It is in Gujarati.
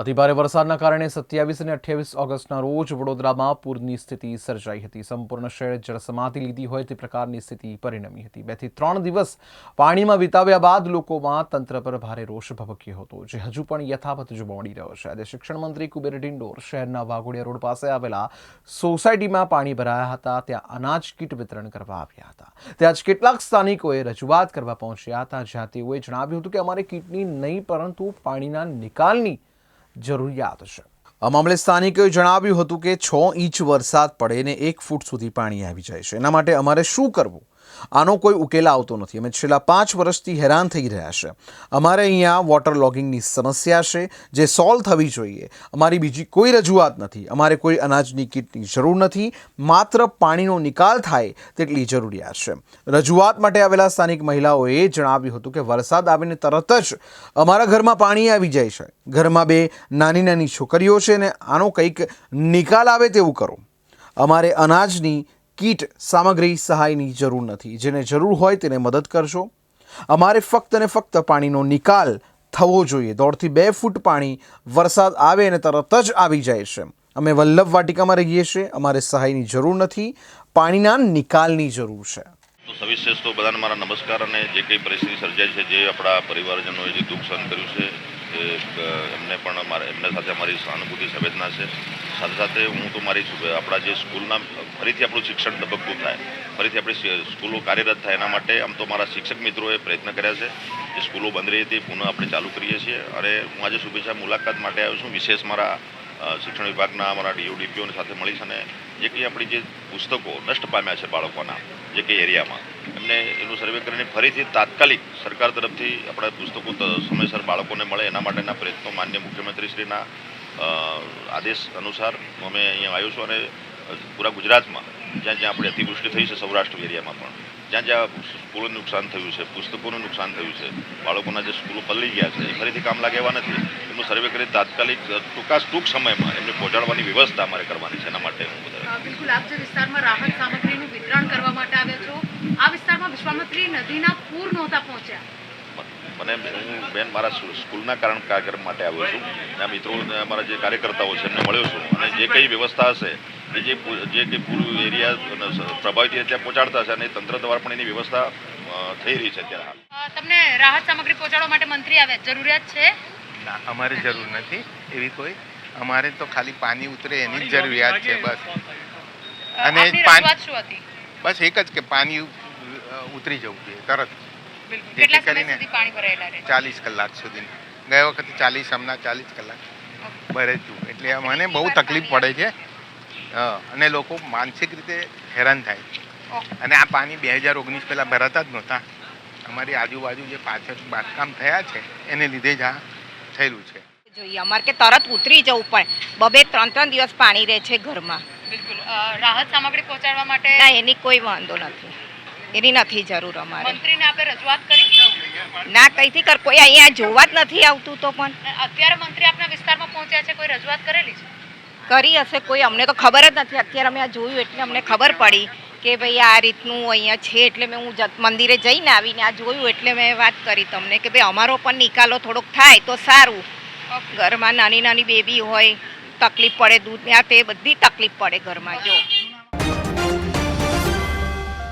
અતિભારે વરસાદના કારણે સત્યાવીસ અને અઠ્યાવીસ ઓગસ્ટના રોજ વડોદરામાં પૂરની સ્થિતિ સર્જાઈ હતી. સંપૂર્ણ શહેર જળસમાધિ લીધી હોય તે પ્રકારની સ્થિતિ પરિણમી હતી. બેથી ત્રણ દિવસ પાણીમાં વિતાવ્યા બાદ લોકોમાં તંત્ર પર ભારે રોષ ભભક્યો હતો, જે હજુ પણ યથાવત જોવા મળી રહ્યો છે. આજે શિક્ષણ મંત્રી કુબેર ડિંડોર શહેરના વાઘોડિયા રોડ પાસે આવેલા સોસાયટીમાં પાણી ભરાયા હતા. ત્યાં અનાજ કીટ વિતરણ કરવા આવ્યા હતા. ત્યાં જ કેટલાક સ્થાનિકોએ રજૂઆત કરવા પહોંચ્યા હતા. જ્યાં તેઓએ જણાવ્યું હતું કે અમારે કીટની નહીં, પરંતુ પાણીના નિકાલની જરૂરિયાત છે. આ મામલે સ્થાનિકોએ જણાવ્યું હતું કે છ ઇંચ વરસાદ પડે ને એક ફૂટ સુધી પાણી આવી જાય છે. એના માટે અમારે શું કરવું? આનો કોઈ ઉકેલ આવતો નથી. અમે છેલ્લા પાંચ વર્ષથી હેરાન થઈ રહ્યા છે. અમારે અહીંયા વોટર લોગિંગની સમસ્યા છે, જે સોલ્વ થવી જોઈએ. અમારી બીજી કોઈ રજૂઆત નથી. અમારે કોઈ અનાજની કીટની જરૂર નથી. માત્ર પાણીનો નિકાલ થાય તેટલી જરૂરિયાત છે. રજૂઆત માટે આવેલા સ્થાનિક મહિલાઓએ જણાવ્યું હતું કે વરસાદ આવીને તરત જ અમારા ઘરમાં પાણી આવી જાય છે. ઘરમાં બે નાની નાની છોકરીઓ છે ને આનો કંઈક નિકાલ આવે તેવું કરો. અમારે અનાજની કીટ સામગ્રી સહાયની જરૂર નથી. જેને જરૂર હોય તેને મદદ કરશો અમારે ફક્ત ને ફક્ત પાણીનો નિકાલ થવો જોઈએ. દોઢથી બે ફૂટ પાણી વરસાદ આવે અને તરત જ આવી જાય છે. અમે વલ્લભ વાટિકામાં રહીએ છીએ. અમારે સહાયની જરૂર નથી. પાણીના નિકાલની જરૂર છે. તો સવિશેષ તો બધાને મારા નમસ્કાર અને જે કંઈ પરિસ્થિતિ સર્જાઈ છે, જે આપણા પરિવારજનોએ જે દુઃખ સહન કર્યું છે એમને પણ મારે એમને સાથે અમારી સહાનુભૂતિ, સંવેદના છે. સાથે સાથે હું તો મારી આપણા જે સ્કૂલના, ફરીથી આપણું શિક્ષણ ધબકતું થાય. ફરીથી આપણી સ્કૂલો કાર્યરત થાય એના માટે આમ તો મારા શિક્ષક મિત્રોએ પ્રયત્ન કર્યા છે જે સ્કૂલો બંધ રહી હતી પુનઃ આપણે ચાલુ કરીએ છીએ. અને હું આજે શુભેચ્છા મુલાકાત માટે આવ્યો છું. વિશેષ મારા શિક્ષણ વિભાગના અમારા ડીઓડીપીઓની સાથે મળીશ અને જે કંઈ આપણી જે પુસ્તકો નષ્ટ પામ્યા છે બાળકોના, જે કંઈ એરિયામાં, એમને એનું સર્વે કરીને ફરીથી તાત્કાલિક સરકાર તરફથી આપણા પુસ્તકો સમયસર બાળકોને મળે, એના માટેના પ્રયત્નો માન્ય મુખ્યમંત્રીશ્રીના આદેશ અનુસાર અમે અહીંયા આવ્યો છું અને પૂરા ગુજરાતમાં જ્યાં જ્યાં આપણે અતિવૃષ્ટિ થઈ છે સૌરાષ્ટ્ર એરિયામાં પણ. જ્યાં જ્યાં સ્કૂલોને નુકસાન થયું છે, પુસ્તકોનું નુકસાન થયું છે, બાળકોના જે સ્કૂલો પલળી ગયા છે, એ ફરીથી કામ લાગે એવા નથી. એમનું સર્વે કરી તાત્કાલિક ટૂંકા ટૂંક સમયમાં એમને પહોંચાડવાની વ્યવસ્થા અમારે કરવાની છે, એના માટે બિલકુલ, આપ જે વિસ્તારમાં રાહત સામગ્રીનું વિતરણ કરવા માટે આવ્યા છો, આ વિસ્તારમાં વિશ્વામિત્રી નદીના પૂર નહોતા પહોંચ્યા. મને હું બેન મારા સ્કૂલના કારણ કાર્યક્રમ માટે આવ્યો છું. ત્યાં મિત્રો અને અમારા જે કાર્યકર્તાઓ છે એમને મળ્યો છું. અને જે કંઈ વ્યવસ્થા હશે એ જે જે કંઈ પૂરું એરિયા પ્રભાવિત ત્યાં પહોંચાડતા હશે અને તંત્ર દ્વારા પણ એની વ્યવસ્થા થઈ રહી છે અત્યારે હાલ. તમને રાહત સામગ્રી પહોંચાડવા માટે મંત્રી આવ્યા જરૂરિયાત છે? ના અમારે જરૂર નથી એવી કોઈ. અમારે તો ખાલી પાણી ઉતરે એની જ જરૂરિયાત છે બસ. અને બસ એક જ કે પાણી ઉતરી જવું જોઈએ તરત. બિલકુલ. જેથી કેટલા સમય કરીને- સુધી પાણી ભરાયેલા રહે? ચાલીસ કલાક સુધી. ગયા વખતે ચાલીસ હમણાં ચાલીસ કલાક ભરે છું. એટલે મને બહુ તકલીફ પડે છે. હા, અને લોકો માનસિક રીતે હેરાન થાય અને આ પાણી બે હજાર ઓગણીસ પહેલાં ભરાતા જ નહોતા. અમારી આજુબાજુ જે પાછળ બાંધકામ થયા છે એને લીધે જ આ થયેલું છે. જોઈએ અમારે કે તરત ઉતરી જવું પડે. બબે ત્રણ ત્રણ દિવસ પાણી રહે છે ઘરમાં. બિલકુલ. રાહત સામગ્રી પહોંચાડવા માટે ના એની કોઈ વાંધો નથી. એની નથી જરૂર અમારે. મંત્રીને આપણે રજૂઆત કરી? ના કઈથી કર કોઈ અહીંયા જોવા જ નથી આવતું તો પણ. અત્યારે મંત્રી આપના વિસ્તારમાં પહોંચ્યા છે કોઈ રજૂઆત કરેલી છે? કરી હશે કોઈ અમને તો ખબર જ નથી. અત્યારે અમે આ જોયું એટલે અમને ખબર પડી કે ભાઈ આ રીતનું અહીંયા છે એટલે મેં હું મંદિરે જઈને આવીને આ જોયું એટલે મેં વાત કરી તમને કે ભાઈ અમારો પણ નિકાલો થોડોક થાય તો સારું. ઘરમાં નાની નાની બેબી હોય તકલીફ પડે દૂધ ને આ તે બધી તકલીફ પડે ઘરમાં જો.